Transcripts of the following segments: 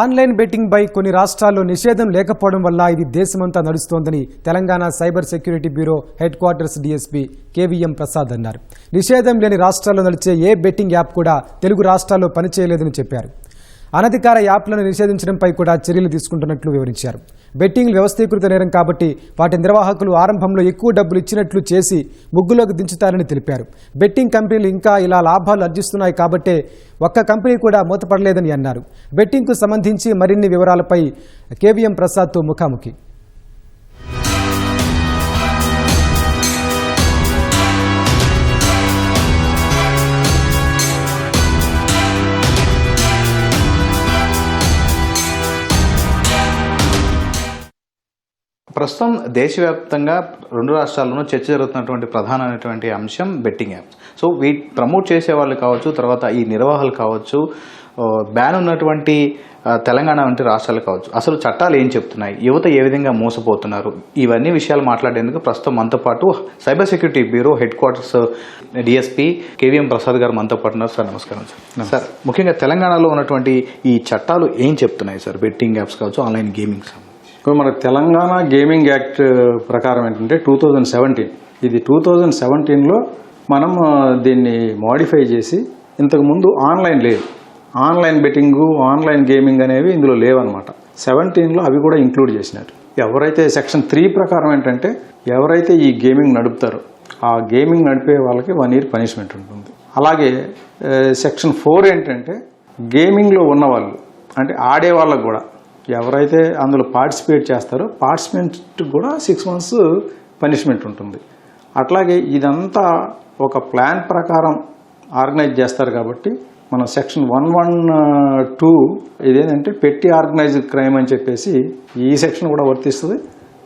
Online betting పై కొన్ని రాష్ట్రాల్లో నిషేధం లేకపోవడం వల్ల ఇది దేశమంతా నడుస్తోందని Telangana cyber security bureau headquarters DSP KVM Prasad అన్నారు. నిషేధం లేని రాష్ట్రాల్లో నడిచే ఏ బెట్టింగ్ యాప్ కూడా తెలుగు రాష్ట్రాల్లో పనిచేయలేదని చెప్పారు. అనధికార యాప్లను నిషేధించడంపై కూడా చర్యలు తీసుకుంటున్నట్లు వివరించారు. బెట్టింగ్ వ్యవస్థీకృత నేరం కాబట్టి వాటి నిర్వాహకులు ఆరంభంలో ఎక్కువ డబ్బులు ఇచ్చినట్లు చేసి ముగ్గులోకి దించుతారని తెలిపారు. బెట్టింగ్ కంపెనీలు ఇంకా ఇలా లాభాలు అర్జిస్తున్నాయి కాబట్టే ఒక్క కంపెనీ కూడా మూతపడలేదని అన్నారు. బెట్టింగ్కు సంబంధించి మరిన్ని వివరాలపై కేవీఎం ప్రసాద్తో ముఖాముఖి. ప్రస్తుతం దేశవ్యాప్తంగా రెండు రాష్ట్రాల్లోనూ చర్చ జరుగుతున్నటువంటి ప్రధానమైనటువంటి అంశం betting apps so we promote చేసే వాళ్ళు కావచ్చు తర్వాత ఈ నిర్వాహాలు కావచ్చు బ్యాన్ ఉన్నటువంటి తెలంగాణ వంటి రాష్ట్రాలు కావచ్చు. అసలు చట్టాలు ఏం చెప్తున్నాయి? యువత ఏ విధంగా మోసపోతున్నారు? ఇవన్నీ విషయాలు మాట్లాడేందుకు ప్రస్తుతం మనతో పాటు cyber security bureau headquarters DSP KVM Prasad గారు మనతో పాటు ఉన్నారు. సార్ నమస్కారం సార్. సార్ ముఖ్యంగా తెలంగాణలో ఉన్నటువంటి ఈ చట్టాలు ఏం చెప్తున్నాయి సార్? బెట్టింగ్ యాప్స్ కావచ్చు ఆన్లైన్ గేమింగ్ ఇప్పుడు మన తెలంగాణ గేమింగ్ యాక్ట్ ప్రకారం ఏంటంటే టూ థౌజండ్ సెవెంటీన్. ఇది టూ థౌజండ్ సెవెంటీన్లో మనం దీన్ని మోడిఫై చేసి ఇంతకుముందు ఆన్లైన్ లేదు. ఆన్లైన్ బెట్టింగ్ ఆన్లైన్ గేమింగ్ అనేవి ఇందులో లేవన్నమాట. సెవెంటీన్లో అవి కూడా ఇంక్లూడ్ చేసినారు. ఎవరైతే సెక్షన్ త్రీ ప్రకారం ఏంటంటే ఎవరైతే ఈ గేమింగ్ నడుపుతారో ఆ గేమింగ్ నడిపే వాళ్ళకి వన్ ఇయర్ పనిష్మెంట్ ఉంటుంది. అలాగే సెక్షన్ ఫోర్ ఏంటంటే గేమింగ్లో ఉన్నవాళ్ళు అంటే ఆడే వాళ్ళకు కూడా ఎవరైతే అందులో పార్టిసిపేట్ చేస్తారో పార్టిసిపెంట్ కూడా సిక్స్ మంత్స్ పనిష్మెంట్ ఉంటుంది. అట్లాగే ఇదంతా ఒక ప్లాన్ ప్రకారం ఆర్గనైజ్ చేస్తారు కాబట్టి మనం సెక్షన్ వన్ వన్ టూ ఇదేంటంటే పెట్టి ఆర్గనైజ్డ్ క్రైమ్ అని చెప్పేసి ఈ సెక్షన్ కూడా వర్తిస్తుంది.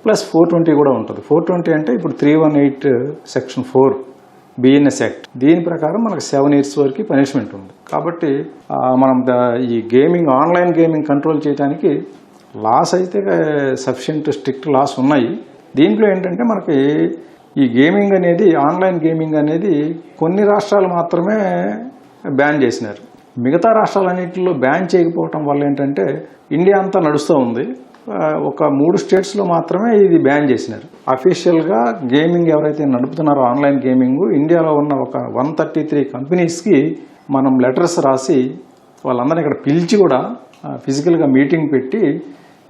ప్లస్ ఫోర్ ట్వంటీ కూడా ఉంటుంది. ఫోర్ ట్వంటీ అంటే ఇప్పుడు three one eight section four. BNS act. దీని ప్రకారం మనకు సెవెన్ ఇయర్స్ వరకు పనిష్మెంట్ ఉంది. కాబట్టి మనం ఈ గేమింగ్ ఆన్లైన్ గేమింగ్ కంట్రోల్ చేయడానికి లాస్ అయితే సఫిషియంట్ స్ట్రిక్ట్ లాస్ ఉన్నాయి. దీంట్లో ఏంటంటే మనకి ఈ గేమింగ్ అనేది ఆన్లైన్ గేమింగ్ అనేది కొన్ని రాష్ట్రాలు మాత్రమే బ్యాన్ చేసినారు. మిగతా రాష్ట్రాలన్నింటిలో బ్యాన్ చేయకపోవటం వల్ల ఏంటంటే ఇండియా అంతా నడుస్తూ ఉంది. ఒక మూడు స్టేట్స్లో మాత్రమే ఇది బ్యాన్ చేసినారు. అఫీషియల్గా గేమింగ్ ఎవరైతే నడుపుతున్నారో ఆన్లైన్ గేమింగ్ ఇండియాలో ఉన్న ఒక వన్ థర్టీ త్రీ కంపెనీస్కి మనం లెటర్స్ రాసి వాళ్ళందరినీ ఇక్కడ పిలిచి కూడా ఫిజికల్గా మీటింగ్ పెట్టి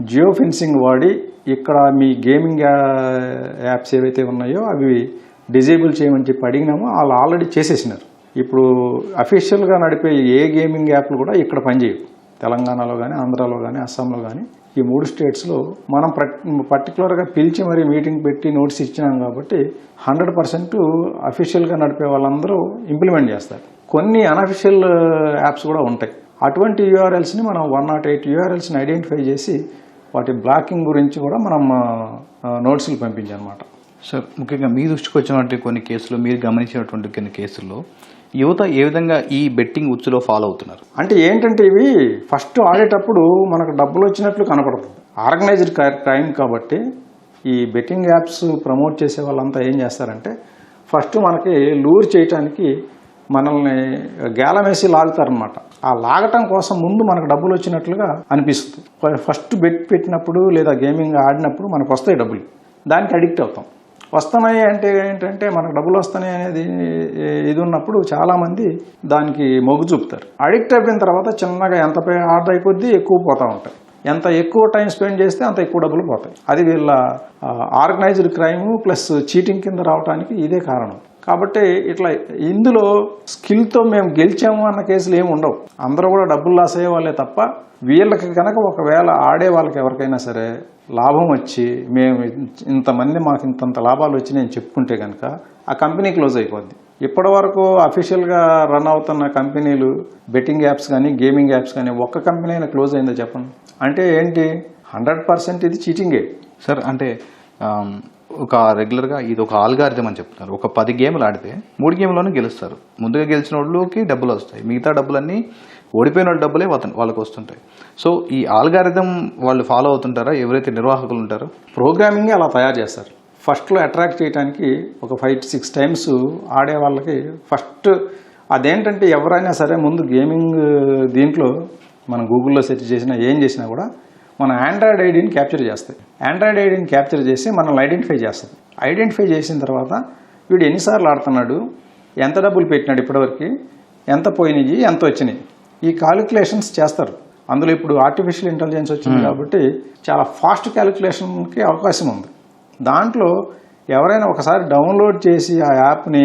జియో ఫెన్సింగ్ వాడి ఇక్కడ మీ గేమింగ్ యాప్స్ ఏవైతే ఉన్నాయో అవి డిజేబుల్ చేయమని చెప్పి అడిగినామో వాళ్ళు ఆల్రెడీ చేసేసినారు. ఇప్పుడు అఫీషియల్గా నడిపే ఏ గేమింగ్ యాప్లు కూడా ఇక్కడ పనిచేయవు. తెలంగాణలో కానీ ఆంధ్రాలో కానీ అస్సాంలో కానీ ఈ మూడు స్టేట్స్లో మనం పర్టికులర్గా పిలిచి మరి మీటింగ్ పెట్టి నోటీస్ ఇచ్చినాం కాబట్టి హండ్రెడ్ పర్సెంట్ అఫీషియల్గా నడిపే వాళ్ళందరూ ఇంప్లిమెంట్ చేస్తారు. కొన్ని అనఫిషియల్ యాప్స్ కూడా ఉంటాయి. అటువంటి యూఆర్ఎల్స్ని మనం వన్ నాట్ ఎయిట్ యూఆర్ఎల్స్ని ఐడెంటిఫై చేసి వాటి బ్లాకింగ్ గురించి కూడా మనం నోట్సులు పంపించామన్నమాట సార్ ముఖ్యంగా మీ దృష్టికి వచ్చినటువంటి కొన్ని కేసులు మీరు గమనించినటువంటి కొన్ని కేసుల్లో యువత ఏ విధంగా ఈ బెట్టింగ్ ఉచ్చులో ఫాలో అవుతున్నారు? అంటే ఏంటంటే ఇవి ఫస్ట్ ఆడేటప్పుడు మనకు డబ్బులు వచ్చినట్లు కనపడదు. ఆర్గనైజ్డ్ క్రైమ్ కాబట్టి ఈ బెట్టింగ్ యాప్స్ ప్రమోట్ చేసే వాళ్ళంతా ఏం చేస్తారంటే ఫస్ట్ మనకి లూర్ చేయటానికి మనల్ని గేలమేసి లాగుతారనమాట ఆ లాగటం కోసం ముందు మనకు డబ్బులు వచ్చినట్లుగా అనిపిస్తుంది. ఫస్ట్ బెట్ పెట్టినప్పుడు లేదా గేమింగ్ ఆడినప్పుడు మనకు వస్తాయి డబ్బులు. దానికి అడిక్ట్ అవుతాం. వస్తున్నాయి అంటే ఏంటంటే మనకు డబ్బులు వస్తున్నాయి అనేది ఇది ఉన్నప్పుడు చాలామంది దానికి మొగ్గు చూపుతారు. అడిక్ట్ అయిపోయిన తర్వాత చిన్నగా ఎంత ఆర్డర్ అయిపోద్ది ఎక్కువ పోతూ ఉంటాయి. ఎంత ఎక్కువ టైం స్పెండ్ చేస్తే అంత ఎక్కువ డబ్బులు పోతాయి. అది వీళ్ళ ఆర్గనైజ్డ్ క్రైమ్ ప్లస్ చీటింగ్ కింద రావడానికి ఇదే కారణం. కాబట్టి ఇట్లా ఇందులో స్కిల్తో మేము గెలిచాము అన్న కేసులు ఏమి ఉండవు. అందరూ కూడా డబ్బులు లాస్ అయ్యే వాళ్ళే తప్ప వీళ్ళకి కనుక ఒకవేళ ఆడే వాళ్ళకి ఎవరికైనా సరే లాభం వచ్చి మేము ఇంతమంది మాకు ఇంతంత లాభాలు వచ్చినాయని చెప్పుకుంటే కనుక ఆ కంపెనీ క్లోజ్ అయిపోద్ది. ఇప్పటి వరకు అఫీషియల్గా రన్ అవుతున్న కంపెనీలు బెట్టింగ్ యాప్స్ కానీ గేమింగ్ యాప్స్ కానీ ఒక్క కంపెనీ అయినా క్లోజ్ అయిందో చెప్పండి? అంటే ఏంటి? హండ్రెడ్ పర్సెంట్ ఇది చీటింగే సార్ అంటే ఒక రెగ్యులర్గా ఇది ఒక ఆల్గారిథం అని చెప్తున్నారు. ఒక పది గేమ్లు ఆడితే మూడు గేమ్లోనే గెలుస్తారు. ముందుగా గెలిచిన వాళ్ళకి డబ్బులు వస్తాయి. మిగతా డబ్బులన్నీ ఓడిపోయిన వాళ్ళ డబ్బులే వాళ్ళకి వస్తుంటాయి. సో ఈ ఆల్గారిథం వాళ్ళు ఫాలో అవుతుంటారా? ఎవరైతే నిర్వాహకులు ఉంటారో? ప్రోగ్రామింగ్ అలా తయారు చేస్తారు. ఫస్ట్లో అట్రాక్ట్ చేయడానికి ఒక ఫైవ్ సిక్స్ టైమ్స్ ఆడే వాళ్ళకి ఫస్ట్ అదేంటంటే ఎవరైనా సరే ముందు గేమింగ్ దీంట్లో మనం గూగుల్లో సెర్చ్ చేసినా ఏం చేసినా కూడా మన ఆండ్రాయిడ్ ఐడిని క్యాప్చర్ చేస్తాయి. ఆండ్రాయిడ్ ఐడిని క్యాప్చర్ చేసి మనల్ని ఐడెంటిఫై చేస్తుంది ఐడెంటిఫై చేసిన తర్వాత వీడు ఎన్నిసార్లు ఆడుతున్నాడు? ఎంత డబ్బులు పెట్టినాడు ఇప్పటివరకు? ఎంత పోయినాయి? ఎంత వచ్చినాయి? ఈ కాలిక్యులేషన్స్ చేస్తారు. అందులో ఇప్పుడు ఆర్టిఫిషియల్ ఇంటెలిజెన్స్ వచ్చింది కాబట్టి చాలా ఫాస్ట్ క్యాలిక్యులేషన్కి అవకాశం ఉంది. దాంట్లో ఎవరైనా ఒకసారి డౌన్లోడ్ చేసి ఆ యాప్ని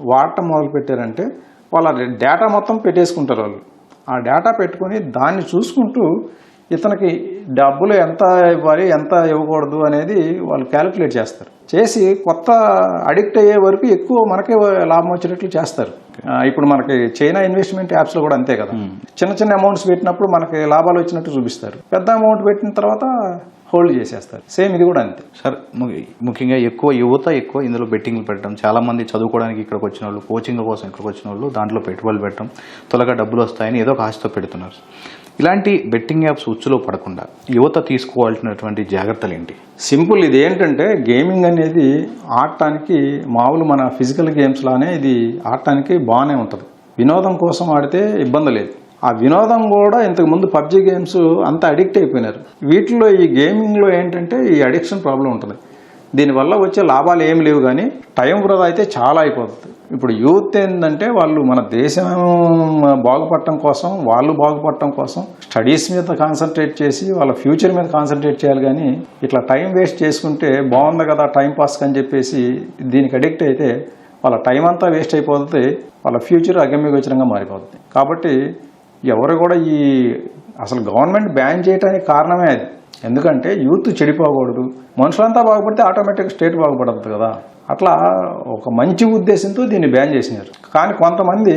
వాడటం మొదలు పెట్టారంటే వాళ్ళ డేటా మొత్తం పెట్టేసుకుంటారు వాళ్ళు. ఆ డేటా పెట్టుకొని దాన్ని చూసుకుంటూ ఇతనికి డబ్బులు ఎంత ఇవ్వాలి ఎంత ఇవ్వకూడదు అనేది వాళ్ళు క్యాలిక్యులేట్ చేస్తారు. చేసి కొత్త అడిక్ట్ అయ్యే వరకు ఎక్కువ మనకే లాభం వచ్చేటట్లు చేస్తారు. ఇప్పుడు మనకి చైనా ఇన్వెస్ట్మెంట్ యాప్స్లో కూడా అంతే కదా. చిన్న చిన్న అమౌంట్స్ పెట్టినప్పుడు మనకి లాభాలు వచ్చినట్టు చూపిస్తారు. పెద్ద అమౌంట్ పెట్టిన తర్వాత హోల్డ్ చేసేస్తారు. సేమ్ ఇది కూడా అంతే. సార్ ముఖ్యంగా ఎక్కువ యువత ఎక్కువ ఇందులో బెట్టింగ్లు పెట్టడం చాలా మంది చదువుకోవడానికి ఇక్కడికి వచ్చిన వాళ్ళు కోచింగ్ కోసం ఇక్కడికి వచ్చిన వాళ్ళు దాంట్లో పెట్టుబడులు పెట్టడం త్వరగా డబ్బులు వస్తాయని ఏదో ఒక ఆశతో పెడుతున్నారు. ఇలాంటి బెట్టింగ్ యాప్స్ ఉచ్చులో పడకుండా యువత తీసుకోవాల్సినటువంటి జాగ్రత్తలు ఏంటి సింపుల్ ఇది ఏంటంటే గేమింగ్ అనేది ఆడటానికి మామూలు మన ఫిజికల్ గేమ్స్ లానే ఇది ఆడటానికి బాగానే ఉంటుంది. వినోదం కోసం ఆడితే ఇబ్బంది లేదు. ఆ వినోదం కూడా ఇంతకుముందు పబ్జి గేమ్స్ అంతా అడిక్ట్ అయిపోయినారు. వీటిలో ఈ గేమింగ్లో ఏంటంటే ఈ అడిక్షన్ ప్రాబ్లం ఉంటుంది. దీనివల్ల వచ్చే లాభాలు ఏమి లేవు కానీ టైం వృధా అయితే చాలా అయిపోతుంది. ఇప్పుడు యూత్ ఏంటంటే వాళ్ళు మన దేశం బాగుపడటం కోసం వాళ్ళు బాగుపడటం కోసం స్టడీస్ మీద కాన్సన్ట్రేట్ చేసి వాళ్ళ ఫ్యూచర్ మీద కాన్సన్ట్రేట్ చేయాలి కానీ ఇట్లా టైం వేస్ట్ చేసుకుంటే బాగుంది కదా టైం పాస్ అని చెప్పేసి దీనికి అడిక్ట్ అయితే వాళ్ళ టైం అంతా వేస్ట్ అయిపోతుంది వాళ్ళ ఫ్యూచర్ అగమ్యగోచరంగా మారిపోతుంది. కాబట్టి ఎవరు కూడా ఈ అసలు గవర్నమెంట్ బ్యాన్ చేయడానికి కారణమే అది. ఎందుకంటే యూత్ చెడిపోకూడదు. మనుషులంతా బాగుపడితే ఆటోమేటిక్ స్టేట్ బాగుపడుతుంది కదా. అట్లా ఒక మంచి ఉద్దేశంతో దీన్ని బ్యాన్ చేసినారు. కానీ కొంతమంది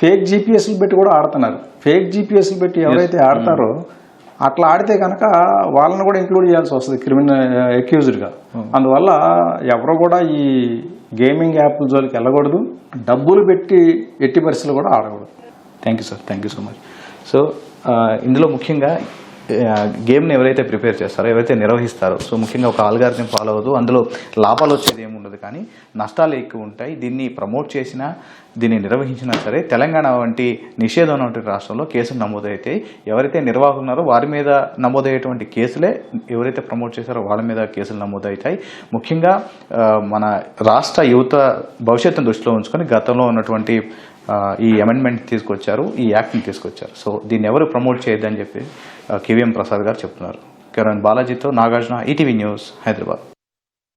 ఫేక్ జీపీఎస్లు పెట్టి కూడా ఆడుతున్నారు. ఫేక్ జీపీఎస్లు పెట్టి ఎవరైతే ఆడతారో అట్లా ఆడితే కనుక వాళ్ళని కూడా ఇంక్లూడ్ చేయాల్సి వస్తుంది క్రిమినల్ అక్యూజ్డ్గా. అందువల్ల ఎవరు కూడా ఈ గేమింగ్ యాప్ల జోలికి వెళ్ళకూడదు. డబ్బులు పెట్టి ఎట్టి పరిస్థితులు కూడా ఆడకూడదు. Thank you sir thank you so much so ఇందులో ముఖ్యంగా గేమ్ని ఎవరైతే ప్రిపేర్ చేస్తారో ఎవరైతే నిర్వహిస్తారో సో ముఖ్యంగా ఒక ఆల్గారిథం ఫాలో అవ్వదు అందులో లాభాలు వచ్చేది ఏమి ఉండదు కానీ నష్టాలు ఎక్కువ ఉంటాయి. దీన్ని ప్రమోట్ చేసినా దీన్ని నిర్వహించినా సరే తెలంగాణ వంటి నిషేధం వంటి రాష్ట్రంలో కేసులు నమోదైతే ఎవరైతే నిర్వాహకులు ఉన్నారో వారి మీద నమోదయ్యేటువంటి కేసులే ఎవరైతే ప్రమోట్ చేశారో వాళ్ళ మీద కేసులు నమోదవుతాయి ముఖ్యంగా మన రాష్ట్ర యువత భవిష్యత్తును దృష్టిలో ఉంచుకొని గతంలో ఉన్నటువంటి ఈ అమెండ్మెంట్ తీసుకొచ్చారు ఈ యాక్ట్ని తీసుకొచ్చారు. సో దీన్ని ఎవరు ప్రమోట్ చేయొద్దని చెప్పి కేవీఎం ప్రసాద్ గారు చెప్తున్నారు. కిరణ్ బాలాజీతో నాగార్జున ఈటీవీ న్యూస్ హైదరాబాద్.